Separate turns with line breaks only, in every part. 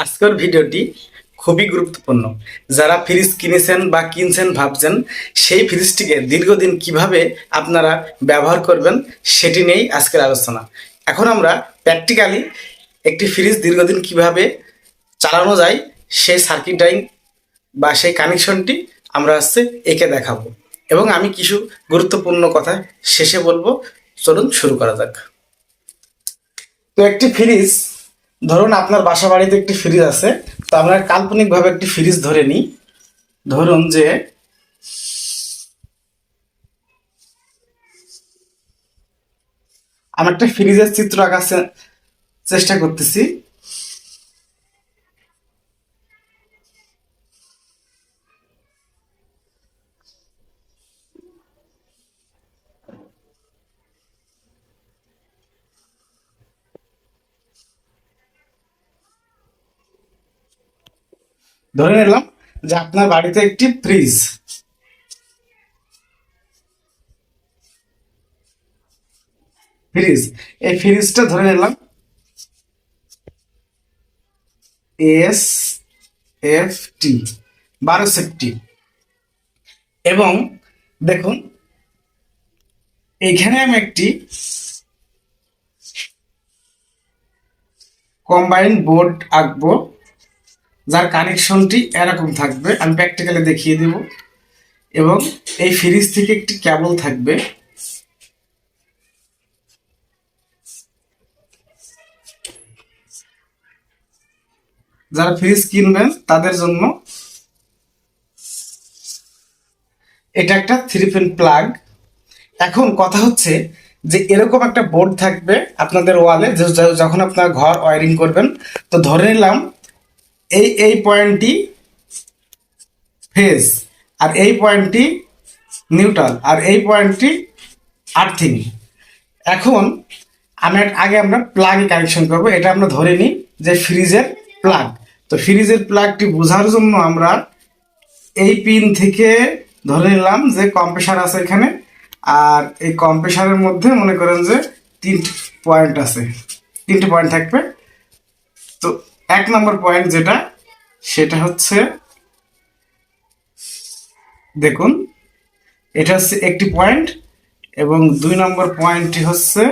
আজকের ভিডিওটি খুবই গুরুত্বপূর্ণ। যারা ফ্রিজ কিনেছেন বা কিনছেন ভাবছেন, সেই ফ্রিজটিকে দীর্ঘদিন কীভাবে আপনারা ব্যবহার করবেন, সেটি নিয়েই আজকের আলোচনা। এখন আমরা প্র্যাকটিক্যালি একটি ফ্রিজ দীর্ঘদিন কীভাবে চালানো যায়, সেই সার্কিট বা সেই কানেকশনটি আমরা হচ্ছে একে দেখাবো। এবং আমি কিছু গুরুত্বপূর্ণ কথা শেষে বলব। চলুন শুরু করা যাক। তো একটি ফ্রিজ ধরুন আপনার বাসা বাড়িতে একটি ফ্রিজ আছে, তো আমরা কাল্পনিকভাবে একটি ফ্রিজ ধরে নিই। ধরুন যে আমার একটা ফ্রিজের চিত্র আঁকার চেষ্টা করতেছি। ধরে নিলাম যে আপনার বাড়িতে একটি ফ্রিজ ফ্রিজ এই ফ্রিজটা ধরে নিলাম। এস এফ টি বারো সেফটি এবং দেখুন, এখানে আমি একটি কম্বাইন বোর্ড আঁকবো। যার কানেকশনটি এরকম থাকবে, আমি প্র্যাকটিক্যালি দেখিয়ে দেব। এবং এই ফ্রিজ থেকে একটি কেবল থাকবে। যারা ফ্রিজ কিনবেন, তাদের জন্য এটা একটা থ্রি পিন প্লাগ এখন কথা হচ্ছে যে এরকম একটা বোর্ড থাকবে আপনাদের ওয়ালে যখন আপনার ঘর ওয়ারিং করবেন, তো ধরে নিলাম এই এই পয়েন্টটি ফেজ আর এই পয়েন্টটি নিউট্রাল আর এই পয়েন্টটি আর্থিং এখন আমি আগে আমরা প্লাগে কানেকশন করব, এটা আমরা ধরে নিই যে ফ্রিজের প্লাগ তো ফ্রিজের প্লাগটি বোঝার জন্য আমরা এই পিন থেকে ধরে নিলাম যে কম্প্রেসার আছে এখানে, আর এই কম্প্রেসারের মধ্যে মনে করেন যে তিনটি পয়েন্ট আছে, তিনটে পয়েন্ট থাকবে। তো এক নম্বর পয়েন্ট যেটা, সেটা হচ্ছে, দেখুন, এটা হচ্ছে একটি পয়েন্ট এবং দুই নম্বর পয়েন্টটি হচ্ছে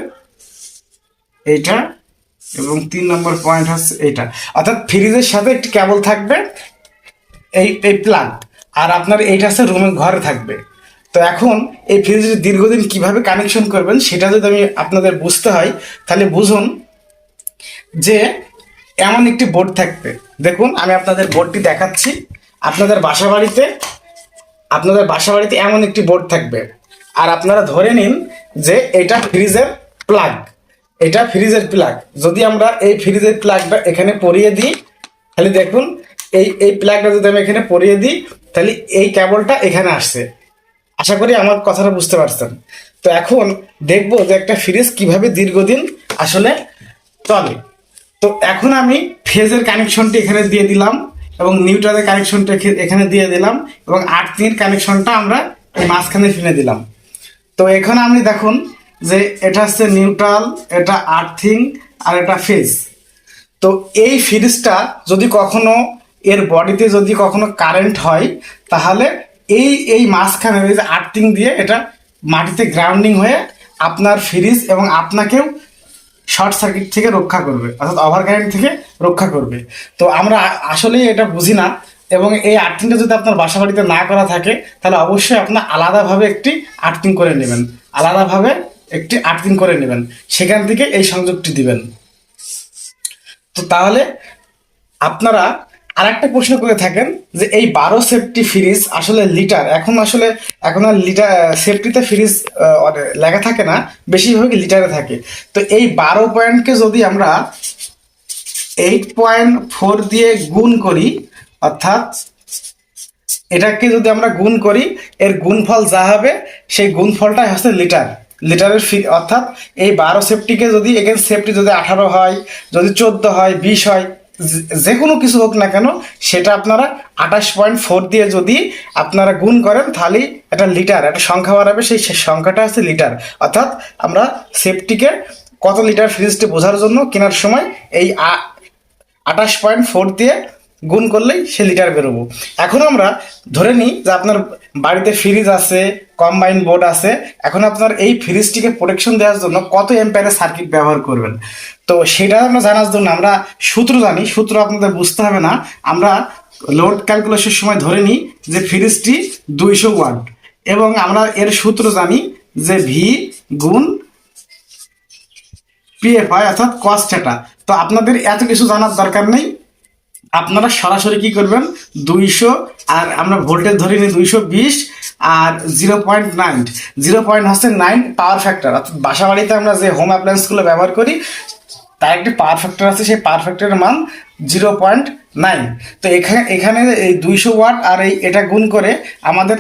এইটা এবং তিন নম্বর পয়েন্ট হচ্ছে এইটা। অর্থাৎ ফ্রিজের সাথে একটি কেবল থাকবে, এই এই প্লাগ আর আপনার এইটা হচ্ছে রুমে ঘরে থাকবে। তো এখন এই ফ্রিজের দীর্ঘদিন কীভাবে কানেকশন করবেন, সেটা যদি আমি আপনাদের বুঝতে হয়, তাহলে বুঝুন যে এমন একটি বোর্ড থাকবে। দেখুন, আমি আপনাদের বোর্ডটি দেখাচ্ছি। আপনাদের বাসা বাড়িতে আপনাদের বাসা বাড়িতে এমন একটি বোর্ড থাকবে। আর আপনারা ধরে নিন যে এটা ফ্রিজের প্লাগ। এটা ফ্রিজের প্লাগ। যদি আমরা এই ফ্রিজের প্লাগটা এখানে পরিয়ে দিই, তাহলে দেখুন, এই এই প্লাগটা যদি আমি এখানে পরিয়ে দিই, তাহলে এই কেবলটা এখানে আসছে। আশা করি আমার কথাটা বুঝতে পারছেন। তো এখন দেখব যে একটা ফ্রিজ কীভাবে দীর্ঘদিন আসলে চলে। তো এখন আমি ফেজের কানেকশনটি এখানে দিয়ে দিলাম এবং নিউট্রালের কানেকশনটা এখে- এখানে দিয়ে দিলাম এবং আর্থিংয়ের কানেকশনটা আমরা এই মাঝখানে ফেলে দিলাম। তো এখন আপনি দেখুন যে এটা হচ্ছে নিউট্রাল এটা আর্থিং আর এটা ফেজ তো এই ফ্রিজটা যদি কখনো এর বডিতে যদি কখনো কারেন্ট হয়, তাহলে এই এই মাঝখানে যে আর্থিং দিয়ে এটা মাটিতে গ্রাউন্ডিং হয়ে আপনার ফ্রিজ এবং আপনাকেও শর্ট সার্কিট থেকে রক্ষা করবে, অর্থাৎ ওভার কারেন্ট থেকে রক্ষা করবে। তো আমরা আসলেই এটা বুঝি না, এবং এই আর্থিংটা যদি আপনার বাসা বাড়িতে না করা থাকে, তাহলে অবশ্যই আপনার আলাদাভাবে একটি আর্থিং করে নেবেন। আলাদাভাবে একটি আর্থিং করে নেবেন। সেখান থেকে এই সংযোগটি দিবেন। তো তাহলে আপনারা আরেকটা প্রশ্ন করে থাকেন যে এই বারো সেফটি ফ্রিজ আসলে লিটার এখন আসলে, এখন আর লিটার সেফটিতে ফ্রিজ লেখা থাকে না বেশিরভাগ লিটারে থাকে। তো এই বারো পয়েন্টকে যদি আমরা এইট পয়েন্ট ফোর দিয়ে গুণ করি, অর্থাৎ এটাকে যদি আমরা গুণ করি, এর গুণফল যা হবে, সেই গুণফলটাই হচ্ছে লিটার লিটারের ফি অর্থাৎ এই বারো সেফটিকে যদি এখানে সেফটি যদি আঠারো হয়, যদি চোদ্দ হয়, বিশ হয় যে- কোনো কিছু হোক না কেন, সেটা আপনারা আঠাশ পয়েন্ট ফোর দিয়ে যদি আপনারা গুণ করেন, তাহলেই একটা লিটার, একটা সংখ্যা বাড়াবে, সেই সংখ্যাটা হচ্ছে লিটার। অর্থাৎ আমরা সেফটিকে কত লিটার ফ্রিজটি বোঝার জন্য কেনার সময় এই আঠাশ পয়েন্ট ফোর দিয়ে গুণ করলেই সে লিটার বেরোবো। এখন আমরা ধরে নিই যে আপনার বাড়িতে ফ্রিজ আছে কম্বাইন বোর্ড আছে। এখন আপনার এই ফ্রিজটিকে প্রোটেকশন দেওয়ার জন্য কত এম্পায়ারের সার্কিট ব্যবহার করবেন? তো সেটা আমরা জানার জন্য আমরা সূত্র জানি, সূত্র আপনাদের বুঝতে হবে না। আমরা লোড ক্যালকুলেশনের সময় ধরে নিই যে ফ্রিজটি দুইশো ওয়াট। এবং আমরা এর সূত্র জানি যে ভি গুণ পিএফ হয়, অর্থাৎ কস্ট এটা তো আপনাদের এত কিছু জানার দরকার নেই। আপনারা সরাসরি কি করবেন? দুইশো আর আমরা ভোল্টেজ ধরে নিই দুইশো বিশ। আর zero point nine zero point হচ্ছে নাইন পাওয়ার ফ্যাক্টর অর্থাৎ বাসা বাড়িতে আমরা যে হোম অ্যাপ্লায়েন্সগুলো ব্যবহার করি, তার একটি পাওয়ার ফ্যাক্টর আছে, সেই পাওয়ার ফ্যাক্টরের মান জিরো পয়েন্ট নাইন তো এখানে এখানে এই দুইশো ওয়াট আর এই এটা গুণ করে আমাদের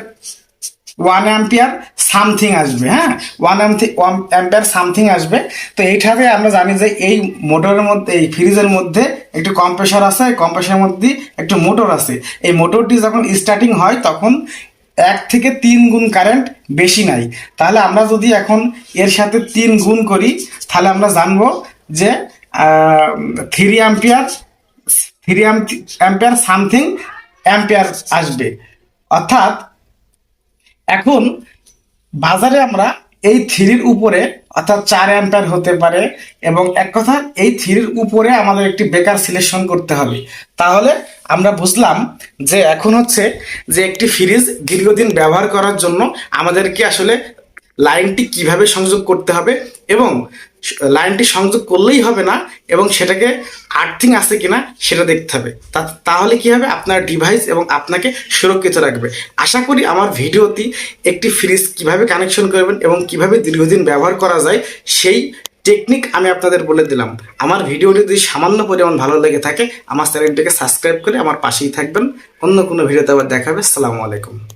ওয়ান অ্যাম্পিয়ার সামথিং আসবে হ্যাঁ? ওয়ান অ্যাম্পিয়ার সামথিং আসবে। তো এইটাতে আমরা জানি যে এই মোটরের মধ্যে, এই ফ্রিজের মধ্যে একটু কম্প্রেসর আছে কম্প্রেসরের মধ্যে একটু মোটর আছে। এই মোটরটি যখন স্টার্টিং হয়, তখন এক থেকে তিন গুণ কারেন্ট বেশি নাই। তাহলে আমরা যদি এখন এর সাথে তিন গুণ করি, তাহলে আমরা জানব যে three ampere three ampere something ampere আসবে। অর্থাৎ এখন বাজারে আমরা এই থ্রির উপরে অর্থাৎ চার অ্যাম্পার হতে পারে এবং এক কথা, এই থ্রির উপরে আমাদের একটি বেকার সিলেকশন করতে হবে। তাহলে আমরা বুঝলাম যে এখন হচ্ছে যে একটি ফ্রিজ দীর্ঘদিন ব্যবহার করার জন্য আমাদেরকে আসলে লাইনটি কীভাবে সংযোগ করতে হবে এবং লাইনটি সংযোগ করলেই হবে না এবং সেটাকে আর্থিং আছে কিনা সেটা দেখতে হবে। তা- তাহলে কি হবে? আপনার ডিভাইস এবং আপনাকে সুরক্ষিত রাখবে। আশা করি আমার ভিডিওটি একটি ফ্রিজ কীভাবে কানেকশন করবেন এবং কীভাবে দীর্ঘদিন ব্যবহার করা যায়, সেই টেকনিক আমি আপনাদের বলে দিলাম। আমার ভিডিওটি যদি সামান্য পরিমাণ ভালো লেগে থাকে, আমার চ্যানেলটিকে সাবস্ক্রাইব করে আমার পাশেই থাকবেন। অন্য কোনো ভিডিওতে আবার দেখাবে সালামু আলাইকুম।